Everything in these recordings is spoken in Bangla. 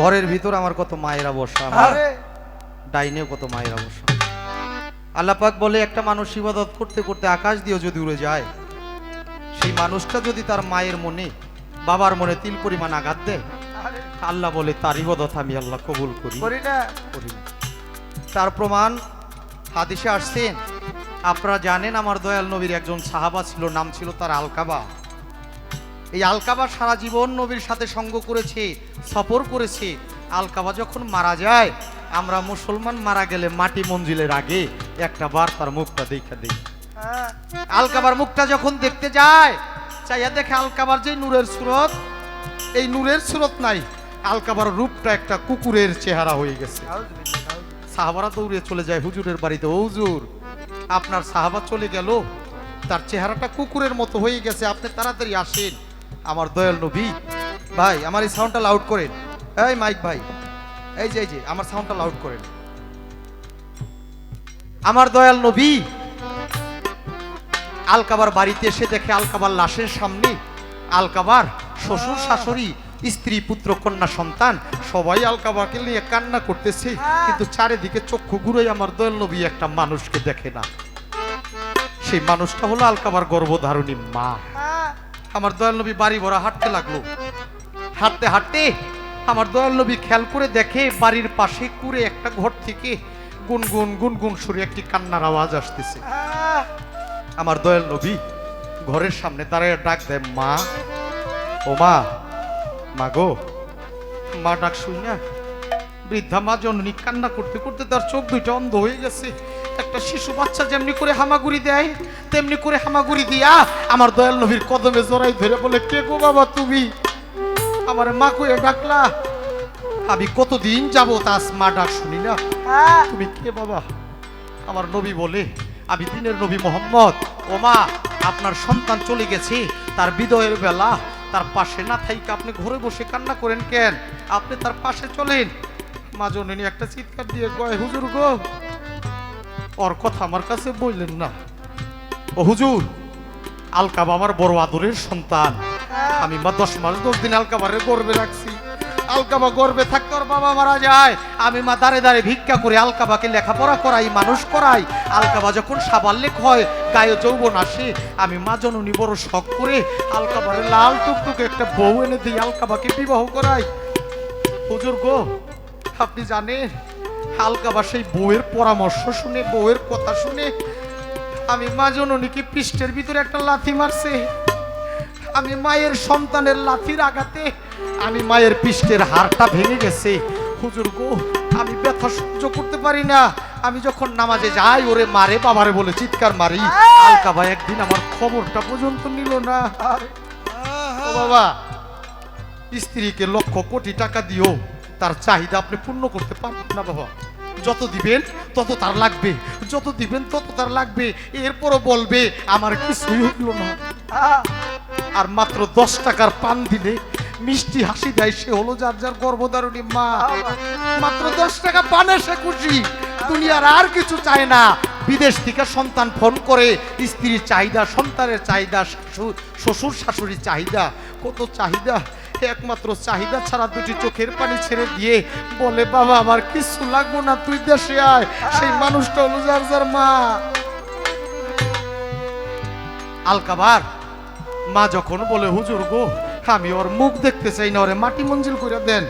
ঘরের ভিতর আমার কত মায়েরা বসা ডাইনেও কত মায়েরা বসা। আল্লাপাক বলে একটা মানুষ ইবাদত করতে করতে আকাশ দিয়েও যদি উড়ে যায় সেই মানুষটা যদি তার মায়ের মনে বাবার মনে তিল পরিমাণ আঘাত দেয় আল্লাহ বলে তার ইবাদত আমি আল্লাহ কবুল করি। করি। তার প্রমাণ হাদিসে আসছেন আপনারা জানেন আমার দয়াল নবীর একজন সাহাবা ছিল নাম ছিল তার আলকাবা। এই আলকাবা সারা জীবন নবীর সাথে সঙ্গ করেছে, সফর করেছে। আলকাবা যখন মারা যায়, আমরা মুসলমান মারা গেলে মাটি মঞ্জিলের আগে একটা বার তার মুখটা দেখা দিই। আলকাবার মুখটা যখন দেখতে যায়, চাইয়া দেখে আলকাবার যে নূরের সুরত, এই নূরের সুরত নাই, আলকাবার রূপটা একটা কুকুরের চেহারা হয়ে গেছে। সাহাবারা দৌড়ে চলে যায় হুজুরের বাড়িতে হুজুর, আপনার সাহাবা চলে গেল, তার চেহারাটা কুকুরের মতো হয়ে গেছে, আপনি তাড়াতাড়ি আসেন। আমার দয়াল নবী। ভাই আমার এই সাউন্ডটা লাউড করেন। এই মাইক ভাই এই যে এই যে আমার সাউন্ডটা লাউড করেন। আমার দয়াল নবী আলকাবার বাড়িতে এসে দেখে আলকাবার লাশের সামনে আলকাবার শ্বশুর শাশুড়ি স্ত্রী পুত্র কন্যা সন্তান সবাই আলকাবাকে নিয়ে কান্না করতেছে। কিন্তু চারিদিকে চক্ষু ঘুরে আমার দয়াল নবী একটা মানুষকে দেখে না। সেই মানুষটা হলো আলকাবার গর্ভধারণী মা। হ্যাঁ, আমার দয়াল নবী বাড়ি ভরা হাঁটতে লাগল। হাঁটতে হাঁটতে আমার দয়াল নবী খেয়াল করে দেখে বাড়ির পাশে কুড়ে একটা ঘর থেকে গুনগুন গুনগুন সুরে একটি কান্নার আওয়াজ আসতেছে। আমার দয়াল নবী ঘরের সামনে দাঁড়ায় ডাক দেয়, মা, ও মা মা গো, মা ডাক শুই না বৃদ্ধা মা জননী কান্না করতে করতে তার চোখ দুইটা অন্ধ হয়ে গেছে। একটা শিশু বাচ্চা যেমনি করে হামাগুড়ি দেয় তেমনি করে হামাগুড়ি দিয়া আমার দয়াল নবীর কদমে জড়াই ধরে বলে কে গো বাবা তুমি? আমার মা কয়ে ডাকলা। আমি কতদিন যাব তাস মা ডাক শুনি না হ্যাঁ। তুমি কে বাবা? আমার নবী বলে আমি দিনের নবী মোহাম্মদ। ও মা আপনার সন্তান চলে গেছে। তার বিদয়ের বেলা তার পাশে না থাইকে আপনি ঘরে বসে কান্না করেন কেন? আপনি তার পাশে চলেন। মা জননী একটা চিৎকার দিয়ে কয় হুজুর গো ওর কথা আমার কাছে বললেন না। ও হুজুর আলকা বাবার বড় আদরের সন্তান। আমি মা দশ মাস দশ দিন আলকাবারের গর্বে রাখছি। আলকাবা গর্বে থাকতে ওর বাবা মারা যায়। আমি মা দাঁড়ে দাঁড়ে ভিক্ষা করে আলকাবাকে লেখাপড়া করাই, মানুষ করাই। আলকাবা যখন সাবাল্যেক হয়, গায়ে যৌবন আসে। আমি মা জননী বড় শখ করে আলকাবারে লাল টুকটুকে একটা বউ এনে দিই আলকাবাকে বিবাহ করাই। হুজুর গো, আপনি জানেন আলকাবা সেই বউয়ের পরামর্শ শুনে, বউয়ের কথা শুনে আমি মা জননীকে পৃষ্ঠের ভিতরে একটা লাথি মারছে। আমি মায়ের সন্তানের লাথির আঘাতে আমি মায়ের পৃষ্ঠের হাড়টা ভেঙে গেছে। হুজুর গো, আমি ব্যথা সহ্য করতে পারি না। আমি যখন নামাজে যাই, ওরে মারে বাবারে বলে চিৎকার মারি। আলকাবা একদিন আমার খবরটা পর্যন্ত নিল না। বাবা, স্ত্রীকে লক্ষ কোটি টাকা দিও, তার চাহিদা আপনি পূর্ণ করতে পারবেন না বাবা। যত দিবেন, তত তার লাগবে। যত দিবেন, তত তার লাগবে। এরপরও বলবে, আমার কিছুই হইল না। আর মাত্র দশ টাকার পান দিলে মিষ্টি হাসি দেয় সে হলো যার যার গর্ভধারণী মা। মাত্র দশ টাকা পানে সে খুশি। দুনিয়ার আর কিছু চায় না। বিদেশ থেকে সন্তান ফোন করে, স্ত্রীর চাহিদা, সন্তানের চাহিদা শ্বশুর শাশুড়ির চাহিদা। কত চাহিদা? একমাত্র চাহিদা ছাড়া দুটি চোখের পানি ছেড়ে দিয়ে বলে, বাবা, আমার কিছু লাগবো না, তুই দেশে আয়। সেই মানুষটা হলো যার যার মা। আলকাবার, মা যখন বলে, হুজুর গো, আমি ওর মুখ দেখতে চাই না, ওরে মাটি মঞ্জিল করে দেন।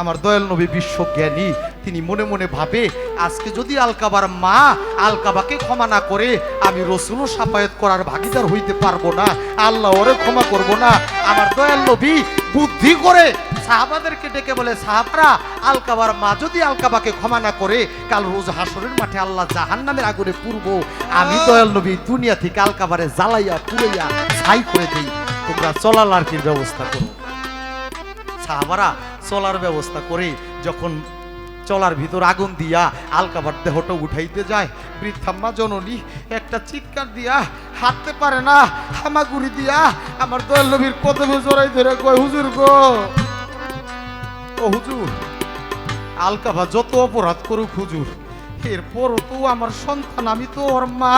আমার দয়াল নবী বিশ্ব জ্ঞানী তিনি মনে মনে ভাবে, আজকে যদি আলকাবার মা আলকাবাকে ক্ষমা না করে, আমি রসুলও সাফায়াত করার ভাগিদার হইতে পারব না। আল্লাহ ওরে ক্ষমা করব না। আমার দয়াল নবী বুদ্ধি করে সাহাবাদেরকে ডেকে বলে, সাহাবারা, আলকাবার মা যদি আলকাবাকে ক্ষমা না করে, কাল রোজ হাসরের মাঠে আল্লাহ জাহান নামের আগুনে পূর্ব আমি দয়াল নবী দুনিয়া থেকে আলকাবারে জ্বালাইয়া, পুড়াইয়া ছাই করে দেই। তোমরা চলার লার্কির ব্যবস্থা করো? সাহাবারা চলার ব্যবস্থা করে যখন চলার ভিতর আগুন দিয়া আলকাবার দেহটা উঠাইতে যায়। বৃদ্ধাম্মা জননী, একটা চিৎকার দিয়া, হাঁটতে পারে না, হামাগুড়ি দিয়া, আমার দয়াল নবীর কদমে জড়াই ধরে কয়, হুজুর গো। ও হুজুর, আলকাবা যত অপরাধ করুক হুজুর, এরপরও তো আমার সন্তান, আমি তো ওর মা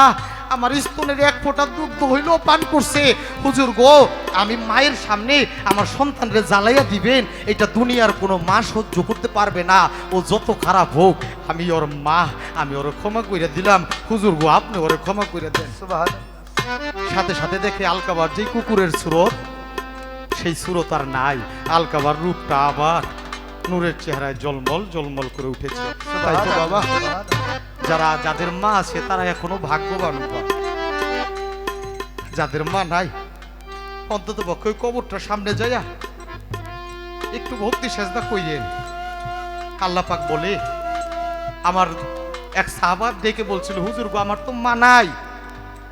আমার স্তনের এক ফোঁটা দুগ্ধ হইলেও পান করছে। হুজুর গো আমি মায়ের সামনে আমার সন্তানরে জ্বালাইয়া দিবেন এটা দুনিয়ার কোনো মা সহ্য করতে পারবে না। ও যত খারাপ হোক আমি ওর মা আমি ওর ক্ষমা করে দিলাম। হুজুর গো আপনি ওর ক্ষমা করে দেন। সাথে সাথে দেখে আলকাবার যে কুকুরের সুরত সেই সুরত আর নাই। আলকাবার রূপটা আবার নূরের চেহারায় জলমল জলমল করে উঠেছে। তাই তো বাবা। যারা যাদের মা আছে, তারা এখনও ভাগ্যবান। যাদের মা নাই, অন্তত পক্ষে কবরটা সামনে যাইয়া একটু ভক্তি সেজদা কইয়েন আল্লাপাক বলে, আমার এক সাহাবাব ডেকে বলছিল, হুজুর গো, আমার তো মা নাই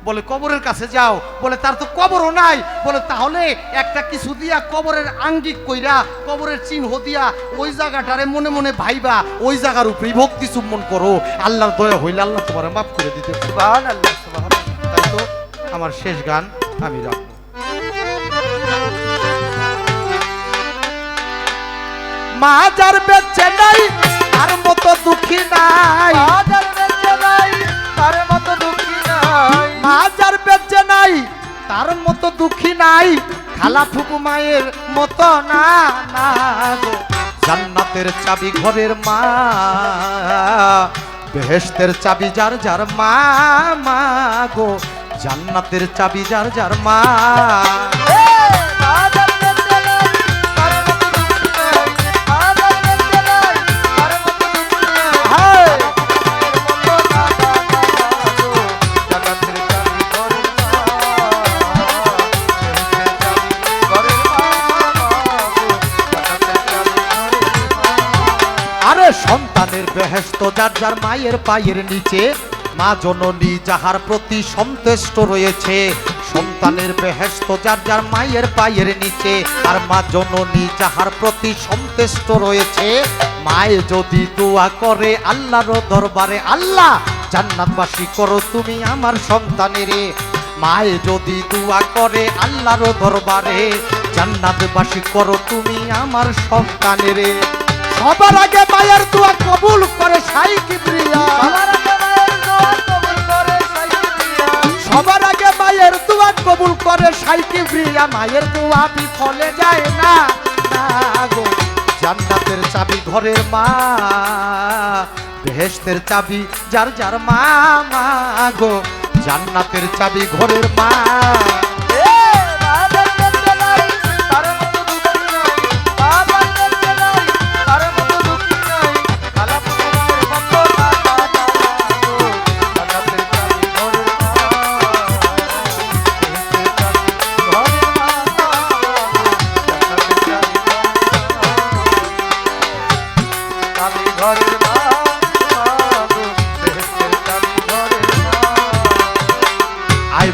বলে, কবরের কাছে যাও। বলে, তার তো কবরও নাই। বলে, তাহলে একটা কিছু দিয়া কবরের আঙ্গিক কইরা, কবরের চিহ্ন দিয়া ওই জায়গাটারে মনে মনে ভাইবা, ওই জায়গার উপরেই ভক্তি চুম্বন করো। আল্লাহর দয়া হইলে আল্লাহ তোমার মাফ করে দিতে। তাই তো আমার শেষ গান আমি রাখব। মা যার বেঁচে নাই আর মতো দুঃখী নাই। বাজার বেঁচে নাই, তার মতো দুঃখী নাই। যার বেঁচে নাই, তার মতো দুঃখী নাই, খালা ফুকু মায়ের মতো না না গো। জান্নাতের চাবি ঘরের মা বেহেস্তের চাবি যার যার মা মা গো জান্নাতের চাবি যার যার মা বেহেস্ত যার যার মায়ের পায়ের নিচে, মা জননী যাহার প্রতি সন্তুষ্ট রয়েছে, সন্তানের বেহেস্ত যার যার মায়ের পায়ের নিচে, আর মা জননী যাহার প্রতি সন্তুষ্ট রয়েছে, মায়ে যদি দোয়া করে আল্লাহর দরবারে, আল্লাহ, জান্নাতবাসী করো তুমি আমার সন্তানেরে। মায়ে যদি দোয়া করে আল্লাহর দরবারে, জান্নাতবাসী করো তুমি আমার সন্তানেরে। সবার আগে মায়ের দোয়া কবুল করে সাই কিবরিয়া। সবার আগে মায়ের দোয়া কবুল করে সাই কিবরিয়া। মায়ের দোয়া বিফলে যায় না গো। জান্নাতের চাবি ঘরের মা বেহেশতের চাবি যার যার মা মা গো। জান্নাতের চাবি ঘরের মা।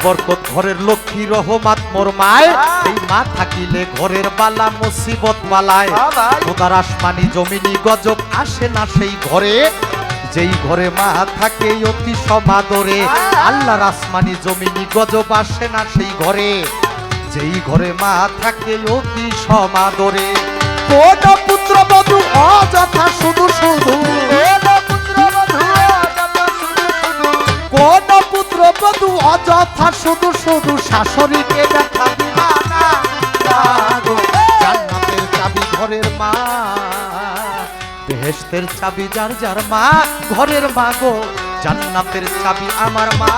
বরকত ঘরের লক্ষ্মী রহমাত মোর মায়। এই মা থাকিলে ঘরের বালা মুসিবত বালায়। খোদার আসমানি জমিনি গজব আসে না সেই ঘরে। যেই ঘরে মা থাকে অতি সমাদরে। আল্লাহর আসমানি জমিনি গজব আসে না সেই ঘরে। যেই ঘরে মা থাকে অতি সমাদরে। কোন পুত্র বধূ অযথা শুধু শুধু শাশুড়িকে দেখা। জান্নাতের চাবি ঘরের মা বেহেস্তের চাবি যার যার মা, ঘরের মা গো, জান্নাতের চাবি আমার মা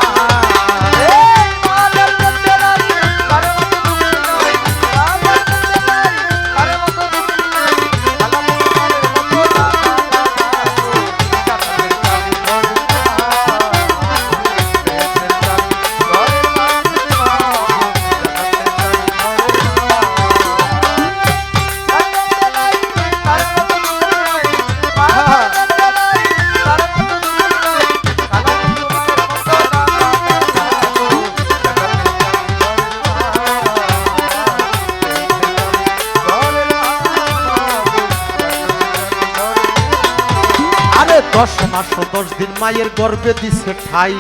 দশ দিন মায়ের গর্ভে দিছে ঠাই।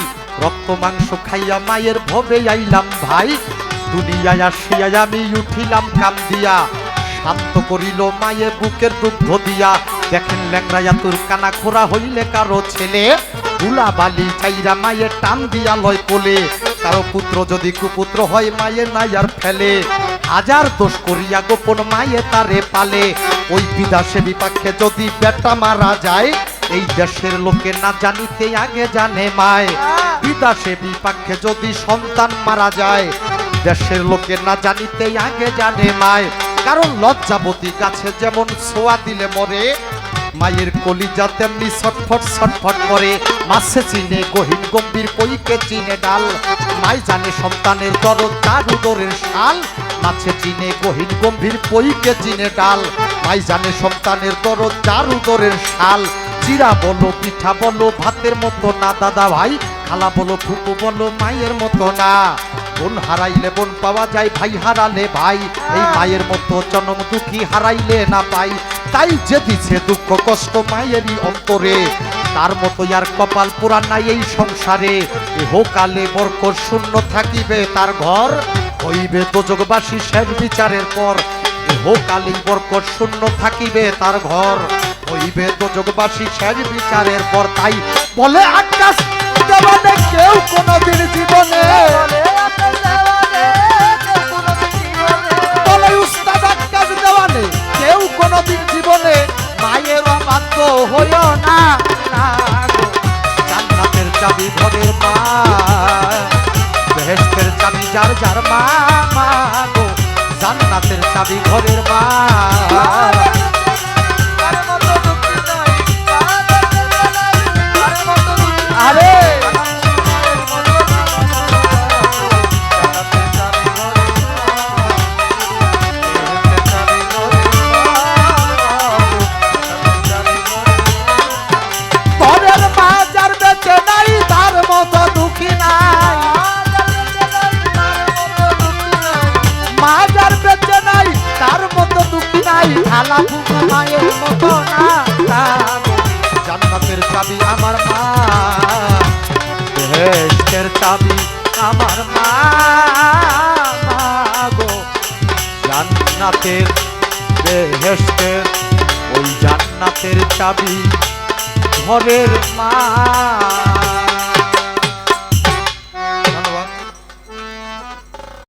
রক্ত, মাংস খাইয়া মায়ের ভবে আইলাম ভাই। দুনিয়ায় আসিয়া আমি উঠিলাম কাম দিয়া শান্ত করিল মায়ের বুকের দুগ্ধ দিয়া। দেখেন ল্যাংরাইয়া তোর কানা খোরা হইলে কারও ছেলে। ধুলা বালি চাইরা মায়ের টান দিয়া লয় কোলে। কারও পুত্র যদি কুপুত্র হয় মায়ের নাই আর ফেলে। হাজার দোষ করিয়া গোপন মায়ে তারে পালে। ওই বিদাসে বিপাক্ষে যদি বেটা মারা যায় এই দেশের লোকে না জানিতে আগে জানে মায়। বিদাসে বিপাক্ষে যদি সন্তান মারা যায় দেশের লোকে না জানিতে আগে জানে মায়। কারণ লজ্জাবতী গাছে যেমন ছোঁয়া দিলে মরে মায়ের কলিজা তেমনি ছটফট ছটফট করে। মাছে চিনে গহীন গম্ভীর কইকে চিনে ডাল। মাই জানে সন্তানের দরদ তার উদরের শাল। মাছে চিনে গহীন গম্ভীর কইকে চিনে ডাল। মাই জানে সন্তানের দরদ তার উদরের শাল। চিরা বলো, পিঠা বলো, ভাতের মতো না, দাদা ভাই। খালা বলো, ফুপু বলো, মায়ের মতো না। বোন হারাইলে বোন পাওয়া যায়, ভাই হারালে ভাই। এই মায়ের মতো জন্ম দুঃখী হারাইলে না পাই। তাই যে দিছে দুঃখ কষ্ট মায়েরই অন্তরে। তার মতো আর কপাল পুরান নাই এই সংসারে। হোকালে বরকর শূন্য থাকিবে তার ঘর। হইবে তোজগবাসী শেষ বিচারের পর। হোকালি বরকর শূন্য থাকিবে তার ঘর। হইবে তোজগবাসী শেষ বিচারের পর তাই বলে আকাশ দেওয়ানে কেউ কোনোদিন জীবনে। বলে উস্তাদ কেউ কোনোদিন জীবনে। মায়ের অবাধ্য হইও না। জান্নাতের চাবি ঘরের মা বেহেশতের চাবি যার যার মা মা গো। জান্নাতের চাবি ঘরের মা। জান্নাতের বেহেশতের ওই জান্নাতের চাবি ঘরের মা